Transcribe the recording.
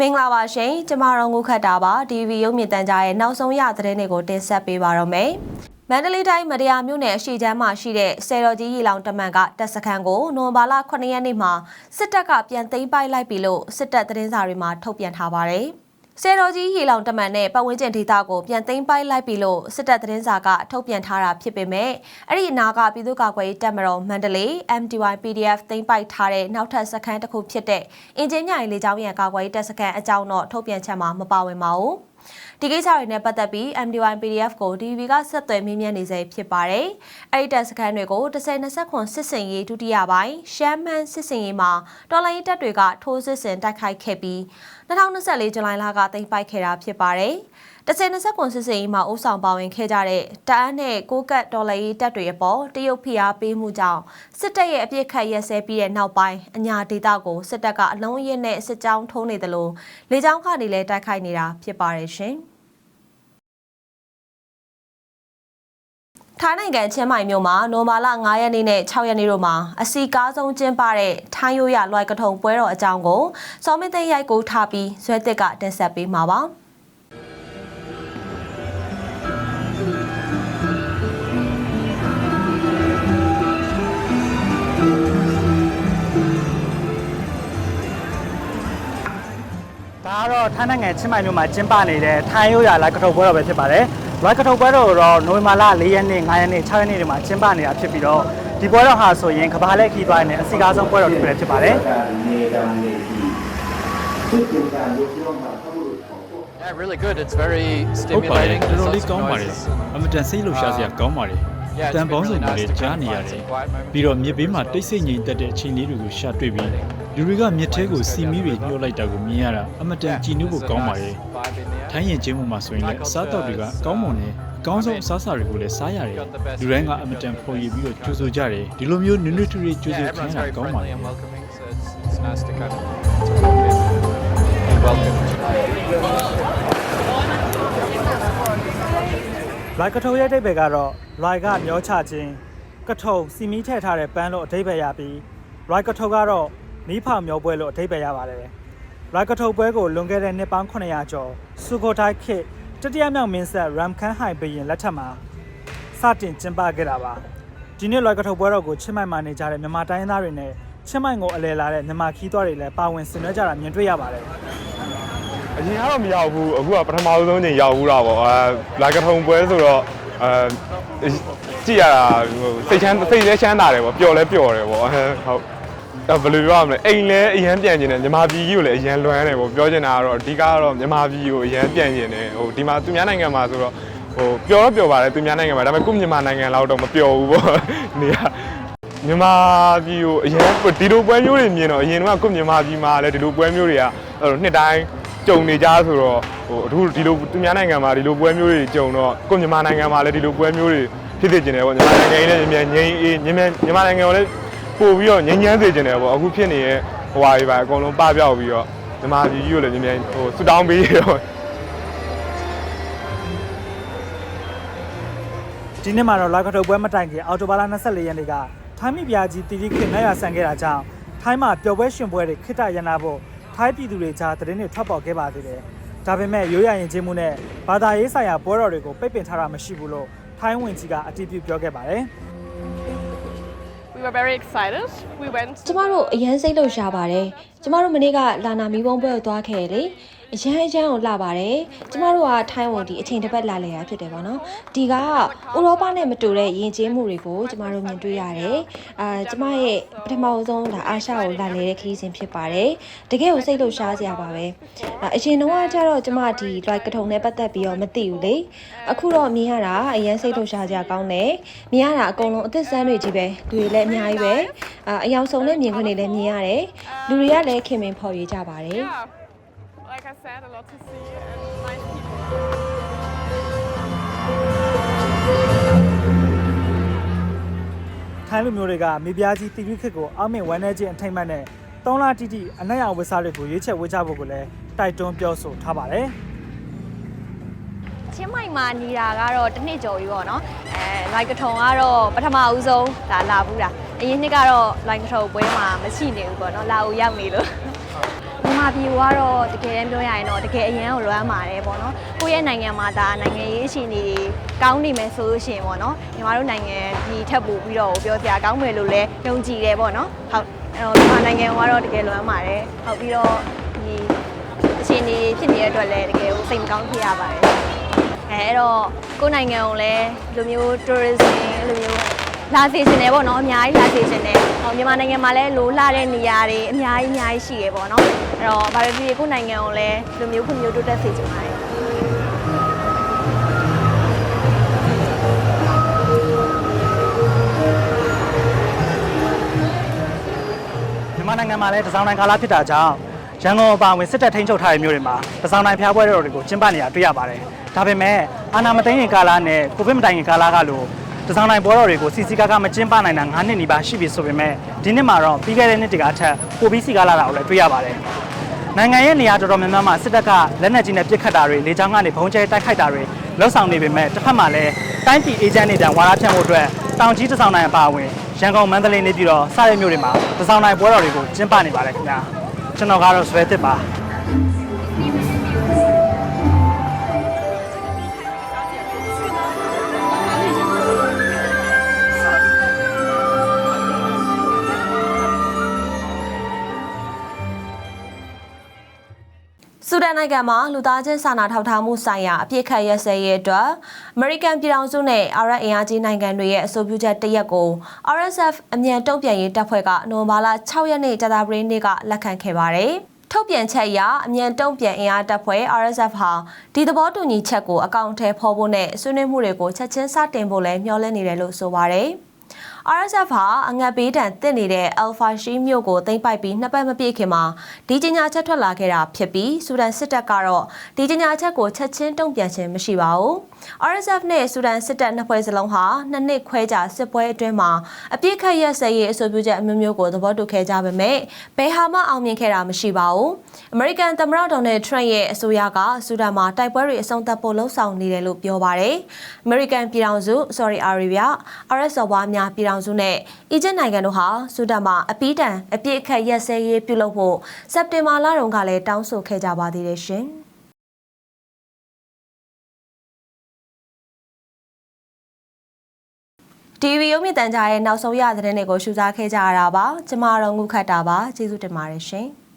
မင်္ဂလာပါရှင်ကျမတို့ငုခတ်တာပါ DV ရုပ်မြင့်တန်ကြားရဲ့နောက်ဆုံးရသတင်းတွေကိုတင်ဆက်ပေးပါတော့မယ်မန္တလေးတိုင်းမတရားမြို့နယ်အရှိချမ်းမှာရှိတဲ့ဆယ်တော်ကြီးရီလောင်တမန်ကတပ်စခန်းကိုနိုဝင်ဘာလ9ရက်နေ့မှာစစ်တပ်ကပြန်သိမ်းပိုက်လိုက်ပြီလို့စစ်တပ်သတင်းစာတွေမှာထုတ်ပြန်ထားပါတယ် ဆယ်တော်ကြီးရီလောင်တမန်နဲ့ပတ်ဝန်းကျင်ဒေသကိုပြန်သိမ်းပိုက်လိုက်ပြီလို့စစ်တပ်သတင်းစာကထုတ်ပြန်ထားတာဖြစ်ပေမဲ့အဲ့ဒီအနာကပြည်သူ့ကာကွယ်ရေးတပ်မတော်မန္တလေး MDY PDF သိမ်းပိုက်ထားတဲ့နောက်ထပ်စခန်းတစ်ခုဖြစ်တဲ့အင်ဂျင်ညိုင်လေကြောင်းရန်ကာကွယ်ရေးတပ်စခန်းအကြောင်းတော့ထုတ်ပြန်ချက်မှာမပါဝင်ပါဘူး။ဒီကိစ္စတွေနဲ့ပတ်သက်ပြီး MDY PDF ကို DV ကဆက်သွယ်မေးမြန်းနေစေဖြစ်ပါတယ်။အဲ့ဒီတပ်စခန်းတွေကို1029ခွန်စစ်စင်ရေးဒုတိယပိုင်းရှမ်းမန်းစစ်စင်ရေးမှာတော်လိုင်းတပ်တွေကထိုးစစ်ဆင်တိုက်ခိုက်ခဲ့ပြီး2024ဇူလိုင်လကသိမ်းပိုက်ခဲ့တာဖြစ်ပါတယ်။ တစင်20ကွန်စစ်စင်ကြီးမှာအုပ်ဆောင်ပါဝင်ခဲ့ကြတဲ့တအန်းနဲ့ကိုကတ်ဒေါ်လာရေးတပ်တွေအပေါ်တရုတ်ဖိအားပေးမှုကြောင့်စစ်တပ်ရဲ့အပြစ်ခတ်ရက်စဲပြီးတဲ့နောက်ပိုင်းအညာဒေသကိုစစ်တပ်ကအလုံးရင်းနဲ့စစ်ကြောင်းထိုးနေတယ်လို့လေကြောင်းကနေလည်းတိုက်ခိုက်နေတာဖြစ်ပါတယ်ရှင်။ထိုင်းနိုင်ငံချင်းမိုင်မြို့မှာနိုမာလာ9ရက်နေ့နဲ့6ရက်နေ့တို့မှာအစီကားဆုံးကျင်းပတဲ့ထိုင်းရိုးရလွိုက်ကထုံပွဲတော်အကြောင်းကိုစောမင်းသိန်းရိုက်ကိုထားပြီးဇွဲတစ်ကတင်ဆက်ပေးမှာပါ။ တော့ထိုင်းနိုင်ငံချင်းမိုင်မြို့မှာကျင်းပနေတဲ့ထိုင်းရိုးရာလိုက်ကထုပ်ပွဲတော်ပဲဖြစ်ပါတယ်။လိုက်ကထုပ်ပွဲတော်ကိုတော့နိုဝင်ဘာလ၄ရက်နေ့၅ရက်နေ့6ရက်နေ့တွေမှာကျင်းပနေတာဖြစ်ပြီးတော့ဒီပွဲတော်ဟာဆိုရင်ကမ္ဘာလက်ခီးသွားရင်အစီအကားဆုံးပွဲတော်တစ်ခုလည်းဖြစ်ပါတယ်။ Yeah, really good. It's very stimulating. ဟုတ်ပါတယ်။တော်တော်လေးကောင်းပါတယ်။အမတန်စိတ်လှုပ်ရှားစရာကောင်းပါတယ်။ တန် been ပေါင်းစုံ really တွေ nice to ကြား kind of နေ find ရတယ် some quiet moments. ပြီးတော့မြေပေးမှာတိတ်ဆိတ်ငြိမ်သက်တဲ့အချိန်လေးတွေကိုရှာတွေ့ပြီးလူတွေကမြစ်ထဲကိုစီမီတွေညှို့လိုက်တာကိုမြင်ရတာအမတန် Yeah, ကြည်နူးဖို့ there's a ကောင်းပါ nice ရဲ့ vibe in there. ထိုင်းရင်ချင်းမှုမှာဆိုရင်လည်းအစားအသောက်တွေကကောင်းမွန်တယ်အကောင်းဆုံးအစားအစာတွေကိုလည်းစားရတယ်လူတိုင်းကအမတန်ဖော်ရည်ပြီးတော့ကြိုးဆိုကြတယ်ဒီလိုမျိုးနွေ့နွေ့ထူတွေကြိုး Yeah, ဆိုခံ everyone's ရတာ very ကောင်းပါ friendly တ လိုက်ကထုတ်ရဲ့အဓိပ္ပာယ်ကတော့လိုက်ကမျောချခြင်းကထုံစီမီထည့်ထားတဲ့ပန်းလို့အဓိပ္ပာယ်ရပြီးလိုက်ကထုတ်ကတော့မီးဖောင်မျောပွဲလို့အဓိပ္ပာယ်ရပါတယ်။လိုက်ကထုတ်ပွဲကိုလွန်ခဲ့တဲ့နှစ်ပေါင်း900ကျော်စူကိုတိုင်းခေတ်တတိယမြောက်မင်းဆက်ရမ်ခန်ဟိုင်ဘီရင်လက်ထက်မှာစတင်ကျင်းပခဲ့တာပါ။ဒီနေ့လိုက်ကထုတ်ပွဲတော်ကိုချင်းမိုင်မှာနေကြတဲ့မြန်မာတိုင်းရင်းသားတွေနဲ့ချင်းမိုင်ကိုအလဲလာတဲ့မြန်မာခီးသွွားတွေလည်းပါဝင်ဆင်နွှဲကြတာမြင်တွေ့ရပါတယ်။ အရင်ကတော့မရောက်ဘူးအခုကပထမဆုံးချိန်ရောက်ဘူးတာပေါ့အဲလာကထုံပွဲဆိုတော့အဲကြည့်ရတာဟိုစိတ်ချမ်းစိတ်လည်းချမ်းသာတယ်ပေါ့ပျော်လည်းပျော်တယ်ပေါ့အဲဟုတ်အဲဘယ်လိုပြောရမလဲအိမ်လည်းအရန်ပြန်ကျင်တယ်မြန်မာပြည်ကြီးကိုလည်းအရန်လွမ်းတယ်ပေါ့ပြောချင်တာကတော့အဓိကကတော့မြန်မာပြည်ကိုအရန်ပြန်ကျင်တယ်ဟိုဒီမှာသူများနိုင်ငံမှာဆိုတော့ဟိုပျော်တော့ပျော်ပါတယ်သူများနိုင်ငံမှာဒါပေမဲ့ကိုမြန်မာနိုင်ငံလောက်တော့မပျော်ဘူးပေါ့နေရမြန်မာပြည်ကိုအရင်ဒီလိုပွဲမျိုးတွေမြင်တော့အရင်ကကိုမြန်မာပြည်မှာလည်းဒီလိုပွဲမျိုးတွေကအဲ့လိုနှစ်တိုင်း ကြုံနေကြဆိုတော့ဟိုအခုဒီလိုသူများနိုင်ငံမှာဒီလိုပွဲမျိုးတွေကြုံတော့ကိုမြန်မာနိုင်ငံမှာလည်းဒီလိုပွဲမျိုးတွေဖြစ်နေကြတယ်ပေါ့မြန်မာနိုင်ငံကြီးလည်းမြန်ငြိမ်းအေးမြန်မြန်မြန်မာနိုင်ငံကိုလည်းပို့ပြီးတော့ငြိမ်းချမ်းစေကြတယ်ပေါ့အခုဖြစ်နေတဲ့ဟိုဟာတွေပါအကုန်လုံးပပြောက်ပြီးတော့မြန်မာပြည်ကြီးကိုလည်းမြန်မြန်ဟိုဆူတောင်းပေးရတော့ဒီနေ့မှာတော့လာကထုတ်ပွဲမတိုင်ခင်အော်တိုဘာလ24ရက်နေ့ကထိုင်းမိဖုရားကြီးတီတီခေတ်နိုင်ရဆန်ခဲ့တာကြောင့်ထိုင်းမှာပျော်ပွဲရှင်ပွဲတွေခိတ္တရနာဖို့ ထိုင်းပြည်သူတွေကြားသတင်းတွေထွက်ပေါ်ခဲ့ပါသေးတယ်။ဒါပေမဲ့ရိုးရရင်ချင်းမှုနဲ့ဘာသာရေးဆိုင်ရာပွဲတော်တွေကိုပိတ်ပင်ထားတာမရှိဘူးလို့ထိုင်းဝင်ကြီးကအတည်ပြုပြောခဲ့ပါတယ်။ We were very excited. We went ကျမတို့အရန်စိတ်လှုပ်ရှားပါတယ်။ကျမတို့မနေ့ကလာနာမီဘုံပွဲကိုသွားခဲ့လေ။ အရန်အရန်ကိုလှပါတယ်။ကျမတို့ကထိုင်းဝန်ဒီအချိန်တစ်ပတ်လာလေရဖြစ်တယ်ပေါ့နော်။ဒီကဥရောပနဲ့မတူတဲ့ယဉ်ကျေးမှုတွေကိုကျမတို့မြင်တွေ့ရတယ်။အာကျမရဲ့ပထမဆုံးဒါအာရှကိုလာလေတဲ့ခရီးစဉ်ဖြစ်ပါတယ်။တကယ်ကိုစိတ်လှုပ်ရှားစရာပါပဲ။အာအရင်တော့ကကျတော့ကျမဒီ like ကထုံနဲ့ပတ်သက်ပြီးတော့မသိဘူးလေ။အခုတော့မြင်ရတာအရန်စိတ်လှုပ်ရှားစရာကောင်းတယ်။မြင်ရတာအကုန်လုံးအသက်ဆန်းတွေကြီးပဲ။လူတွေလည်းအများကြီးပဲ။အာအယောင်ဆုံးနဲ့မြင်ခွင့်တွေလည်းမြင်ရတယ်။လူတွေကလည်းခင်မင်ဖော်ရွေကြပါတယ်။ yeah, like I said, a lot to see and nice people. ထိုင်းလူမျိုးတွေကမိဖုရားကြီးတီတီခေတ်ကိုအောက်မေ့ဝမ်းနည်းခြင်းအထိမ့်မှတ်နဲ့သုံးလတိတိအနက်ရောင်ဝတ်စားတွေကိုရွေးချယ်ဝတ်ကြဖို့ကိုလည်းတိုက်တွန်းပြောဆိုထားပါတယ်။ချင်းမိုင်မှာနေတာကတော့တစ်နှစ်ကျော်ပြီပေါ့နော်အဲလိုက်ကထုံကတော့ပထမဦးဆုံးဒါလာဘူးတာအရင်နှစ်ကတော့လိုင်းကထုတ်ပွဲမှာမရှိနေဘူးပေါ့နော်လာဦးရောက်နေလို့မြန်မာ ပြည်ကတော့တကယ်တမ်းပြောရရင်တော့တကယ်အရင်ကိုလွမ်းပါတယ်ပေါ့နော်ကိုယ့်ရဲ့နိုင်ငံမှာဒါနိုင်ငံရေးအခြေအနေတွေကောင်းနေမယ်ဆိုလို့ရှိရင်ပေါ့နော်ညီမတို့နိုင်ငံဒီထပ်ပို့ပြီးတော့ပြောစရာကောင်းမယ်လို့လည်းယုံကြည်တယ်ပေါ့နော်ဟုတ်အဲ့တော့မြန်မာနိုင်ငံကတော့တကယ်လွမ်းပါတယ်ဟုတ်ပြီးတော့ဒီအခြေအနေဖြစ်နေတဲ့အတွက်လည်းတကယ်ကိုစိတ်မကောင်းဖြစ်ရပါတယ်အဲအဲ့တော့ကိုယ့်နိုင်ငံကိုလည်းဒီလိုမျိုး tourism လိုမျိုး လာစေချင်တယ်ပေါ့နော်အများကြီးလာစေချင်တယ်ဟောမြန်မာနိုင်ငံမှာလည်းလိုလာတဲ့နေရာတွေအများကြီးအများကြီးရှိရပေါ့နော်အဲ့တော့ဗာရပြည်ကိုယ့်နိုင်ငံကိုလည်းဒီလိုမျိုးဖွံ့ဖြိုးတိုးတက်စေချင်ပါတယ်မြန်မာနိုင်ငံမှာလည်းတစောင်းတိုင်းကာလဖြစ်တာကြောင့်ရန်ကုန်အပါအဝင်စစ်တပ်ထိန်းချုပ်ထားတဲ့မြို့တွေမှာတစောင်းတိုင်းဖျားပွဲတော်တွေကိုကျင်းပနေတာတွေ့ရပါတယ်။ဒါပေမဲ့အာဏာမသိမ်းခင်ကာလနဲ့ကိုဗစ်မတိုင်ခင်ကာလကလို တစောင်းတိုင်းပွဲတော်တွေကိုစီစီကားကားမကျင်းပနိုင်တာ9နှစ်နီးပါးရှိပြီဆိုပေမဲ့ဒီနှစ်မှာတော့ပြီးခဲ့တဲ့နှစ်တကအထက်ပိုပြီးစီကားလာတာကိုလည်းတွေ့ရပါတယ်။နိုင်ငံရဲ့နေရာတော်တော်များများမှာစစ်တပ်ကလက်နက်ကြီးနဲ့ပစ်ခတ်တာတွေလေကြောင်းကနေဘုံကျဲတိုက်ခိုက်တာတွေလှုပ်ဆောင်နေပေမဲ့တစ်ဖက်မှာလည်းတိုင်းပြည်အေဂျင့်တွေတန်ဝါရဖြန့်ဖို့အတွက်တောင်ကြီးတစောင်းတိုင်းအပါအဝင်ရန်ကုန်မန္တလေးနေပြည်တော်စတဲ့မြို့တွေမှာတစောင်းတိုင်းပွဲတော်တွေကိုကျင်းပနေပါတယ်ခင်ဗျာကျွန်တော်ကတော့ဆွဲတစ်ပါ န်နိုင်ငံမှာလူသားချင်းစာနာထောက်ထားမှုဆိုင်ရာအပြစ်ခတ်ရက်စဲရေးအတွက်အမေရိကန်ပြည်ထောင်စုနဲ့အာရပ်အင်အားကြီးနိုင်ငံတွေရဲ့အဆိုပြုချက်တစ်ရက်ကို RSF အမြန်တုံ့ပြန်ရေးတပ်ဖွဲ့ကနိုဝင်ဘာလ6ရက်နေ့ကြာသပတေးနေ့ကလက်ခံခဲ့ပါတယ်။ထုတ်ပြန်ချက်အရအမြန်တုံ့ပြန်အင်အားတပ်ဖွဲ့ RSF ဟာဒီသဘောတူညီချက်ကိုအကောင့်ထဲဖော်ဖို့နဲ့ဆွေးနွေးမှုတွေကိုချက်ချင်းစတင်ဖို့လည်းမျှော်လင့်နေတယ်လို့ဆိုပါတယ်။ RSF ဟာအငတ်ပေးတံတက်နေတဲ့ Alpha Shi မြို့ကိုသိမ်းပိုက်ပြီးနှစ်ပတ်မပြည့်ခင်မှာဒီကြေညာချက်ထွက်လာခဲ့တာဖြစ်ပြီးဆူဒန်စစ်တပ်ကတော့ဒီကြေညာချက်ကိုချက်ချင်းတုံ့ပြန်ခြင်းမရှိပါဘူး။ RSF နဲ့ဆူဒန်စစ်တပ်နှစ်ဖွဲ့စလုံးဟာနှစ်နှစ်ခွဲကြာစစ်ပွဲအတွင်းမှာအပြစ်ခတ်ရက်စဲရေးအဆိုပြုချက်အမျိုးမျိုးကိုသဘောတူခဲ့ကြပေမဲ့ဘယ်ဟာမှအောင်မြင်ခဲ့တာမရှိပါဘူး။ American သမ္မတဒေါ်နယ်ထရန့်ရဲ့အဆိုအရကဆူဒန်မှာတိုက်ပွဲတွေအဆုံးသတ်ဖို့လှုံ့ဆော်နေတယ်လို့ပြောပါတယ်။ American ပြည်ထောင်စု Saudi Arabia RS စော်ဘွားများပြည်ထောင်စုနဲ့အီဂျစ်နိုင်ငံတို့ဟာဆူဒန်မှာအပီးတန်အပြစ်အခတ်ရက်စဲရေးပြုလုပ်ဖို့စက်တင်ဘာလတုန်းကလည်းတောင်းဆိုခဲ့ကြပါသေးတယ်ရှင်။ TV ရုံးမြင့်တန်ကြားရဲ့နောက်ဆုံးရသတင်းတွေကိုရှုစားခဲ့ကြရတာပါကျမတို့ငုခတ်တာပါကျေးဇူးတင်ပါတယ်ရှင်။